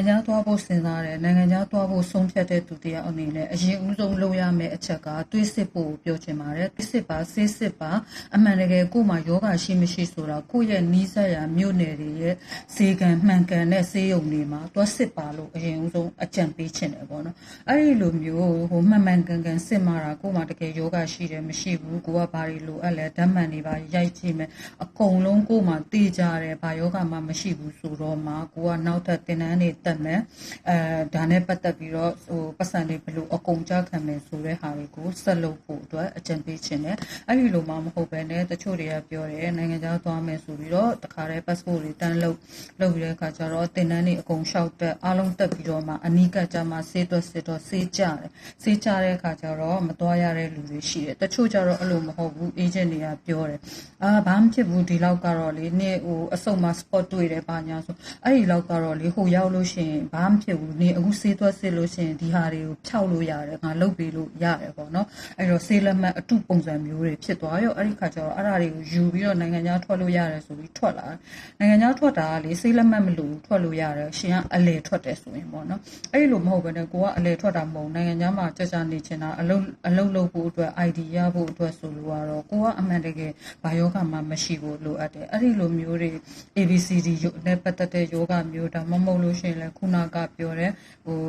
နိုင်ငံခြားသွားဖို့စဉ်းစားတယ်နိုင်ငံခြားသွားဖို့ဆုံးဖြတ်တဲ့သူတရားအနေနဲ့အရင်ဦးဆုံးလုပ်ရမယ့်အချက်ကတွေးစစ်ဖို့ပြောချင်ပါတယ်တွေးစစ်ပါဆေးစစ်ပါအမှန်တကယ်ကိုယ်မှာယောဂရှိမရှိဆိုတာကိုယ့်ရဲ့နီးစပ်ရာမြို့နယ်တွေရဲ့ဈေးကံမှန်ကန်တဲ့ဈေးရုံတွေမှာသွားစစ်ပါလို့အရင်ဦးဆုံးအကြံပေးချင်တယ်ပေါ့နော်အဲ့ဒီလိုမျိုးဟိုမှန်မှန်ကန်ကန်စစ်မှာတာကိုယ်မှာတကယ်ယောဂရှိတယ်မရှိဘူးကိုကဘာတွေလိုအပ်လဲဓာတ်မှန်တွေပါရိုက်ကြည့်မယ်အကုန်လုံးကိုယ်မှာသိကြတယ်ဘာယောဂမှမရှိဘူးဆိုတော့မှကိုကနောက်ထပ်တင်တန်းတွေတက်မယ်အဲဒါနဲ့ပတ်သက်ပြီးတော့ဟိုပတ်စံတွေဘယ်လိုအကုန်ကြခံမယ်ဆိုတဲ့ဟာတွေကိုဆက်လုပ်ဖို့အတွက်အကြံပေးချင်တယ်အဲ့ဒီလိုမှမဟုတ်ပဲနဲ့တချို့တွေကပြောတယ်နိုင်ငံခြားသွားမယ်ဆိုပြီးတော့တခါတည်း passport တွေတန်းလုပ်လုပ်ပြီးတဲ့အခါကျတော့တင်တန်းတွေအကုန်လျှောက်တက်အားလုံးတက်ပြီးတော့မှအနီးကပ်ကြမှာဆေးသွက်စစ်တော့ဆေးကြတယ်ဆေးကြတဲ့အခါကျတော့မသွားရတဲ့လူတွေရှိတယ်တချို့ကျတော့အဲ့လိုမဟုတ်ဘူး agent တွေကပြောတယ်အာဘာမှဖြစ်ဘူးဒီလောက်ကတော့လေနေ့ဟိုအစုံမှာ spot တွေ့တယ်ပါညာဆိုအဲ့ဒီလောက်ကတော့လေဟိုရောက်လို့ရှိရင်ဘာမှဖြစ်ဘူးနေအခုဆေးသွက်စစ်လို့ရှိရင်ဒီဟာတွေကိုဖြောက်လို့ရတယ်ငါလုပ်ပေးလို့ရတယ်ပေါ့နော်အဲ့တော့ဆေးလက်မှတ်အတုပုံစံမျိုးတွေဖြစ်သွားရောအဲ့ဒီခါကျတော့အဲ့ဒါတွေကိုယူပြီးတော့နိုင်ငံခြားထွက်လို့ရတယ်ဆိုပြီးထွက်လာတယ်နိုင်ငံခြားထွက်တာကလေဆေးလက်မှတ်မလို့ထွက်လို့ရတယ်ရှင်ကအလေထွက်တယ်ဆိုရင်ပေါ့နော်အဲ့ဒီလိုမဟုတ်ဘဲနဲ့ကိုကအလေထွက်တာမဟုတ်နိုင်ငံခြားမှာကြာကြာနေချင်တာအလုပ်အလုပ်လုပ်ဖို့အတွက် ID ရဖို့အတွက်ဆိုလို့ကတော့ကိုကအမှန်တကယ်ဘာယောဂမှမရှိဖို့လိုအပ်တယ်အဲ့ဒီလိုမျိုးတွေ ABCD နဲ့ပတ်သက်တဲ့ယောဂမျိုးဒါမှမဟုတ်လို့ရှိရင်လည်းခုနကပြောတဲ့ဟို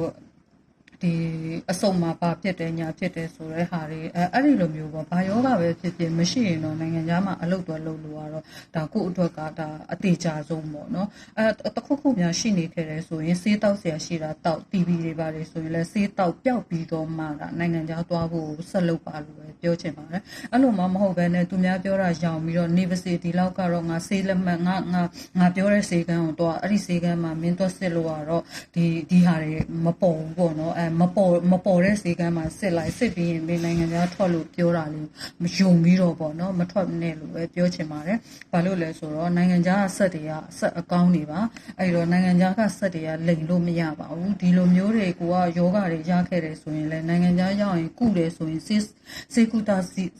ဒီအစုံမှာပါဖြစ်တယ်ညာဖြစ်တယ်ဆိုတဲ့ဟာတွေအဲအဲ့ဒီလိုမျိုးပေါ့ဘာယောဂပဲဖြစ်ဖြစ်မရှိရင်တော့နိုင်ငံခြားမှာအလုပ်တော့လုပ်လို့ရတော့ဒါကိုယ့်အတွက်ကဒါအသေးချာဆုံးပေါ့နော်အဲတခုခုများရှိနေခဲ့တယ်ဆိုရင်စေးတောက်ဆရာရှိတာတောက် TV တွေပါတယ်ဆိုရင်လည်းစေးတောက်ပျောက်ပြီးတော့မှဒါနိုင်ငံခြားသွားဖို့ဆက်လုပ်ပါလို့ပဲပြောချင်ပါတယ်အဲ့လိုမှမဟုတ်ဘဲနဲ့သူများပြောတာရောင်ပြီးတော့ University လောက်ကတော့ငါစေးလက်မှတ်ငါငါငါပြောတဲ့စေကန်းကိုတော့အဲ့ဒီစေကန်းမှာမင်းတော့စစ်လို့ရတော့ဒီဒီဟာတွေမပေါ်ဘူးပေါ့နော်အဲမပေါ်မပေါ်တဲ့စေကမ်းမှာစစ်လိုက်စစ်ပြီးရင်မင်းနိုင်ငံခြားထွက်လို့ပြောတာလေးမယုံပြီးတော့ပေါ့နော်မထွက်နဲ့လို့ပဲပြောချင်ပါတယ်။ဘာလို့လဲဆိုတော့နိုင်ငံခြားဆက်တွေကဆက်အကောင်းနေပါအဲ့တော့နိုင်ငံခြားကဆက်တွေကလိန်လို့မရပါဘူးဒီလိုမျိုးတွေကိုကယောဂတွေရခဲ့တယ်ဆိုရင်လည်းနိုင်ငံခြားရောက်ရင်ကုတယ်ဆိုရင်စေစေကုတာ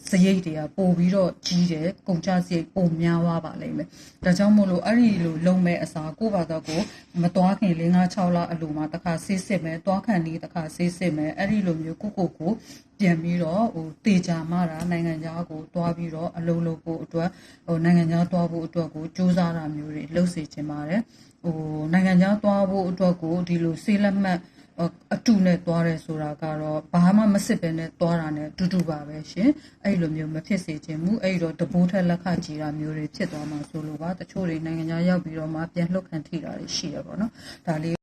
စရိတ်တွေကပို့ပြီးတော့ကြီးတယ်ကုန်ကျစရိတ်ပိုများသွားပါလိမ့်မယ်။ဒါကြောင့်မို့လို့အဲ့ဒီလိုလုံမဲ့အစားကိုယ့်ဘာသာကိုမသွားခင်၄၅6လအလိုမှာတစ်ခါဆေးစစ်မယ်သွားခံဒီတစ်ခါဆေးစစ်မယ်အဲ့ဒီလိုမျိုးကိုကိုကိုပြန်ပြီးတော့ဟိုတေချာမှတာနိုင်ငံခြားကိုတွားပြီးတော့အလုံးလုံးဖို့အတွက်ဟိုနိုင်ငံခြားတွားဖို့အတွက်ကိုစူးစမ်းတာမျိုးတွေလုပ်စေချင်ပါတယ်ဟိုနိုင်ငံခြားတွားဖို့အတွက်ကိုဒီလိုဆေးလက်မှတ်အတူနဲ့သွားတယ်ဆိုတာကတော့ဘာမှမစစ်ပဲနဲ့သွားတာနဲ့တူတူပါပဲရှင်အဲ့လိုမျိုးမဖြစ်စေချင်ဘူးအဲ့တော့တဘိုးထက်လက်ခကြည်တာမျိုးတွေဖြစ်သွားမှာဆိုလို့ပါတချို့တွေနိုင်ငံခြားရောက်ပြီးတော့မှပြန်လှုပ်ခံထိတာတွေရှိရပါတော့ဒါလေး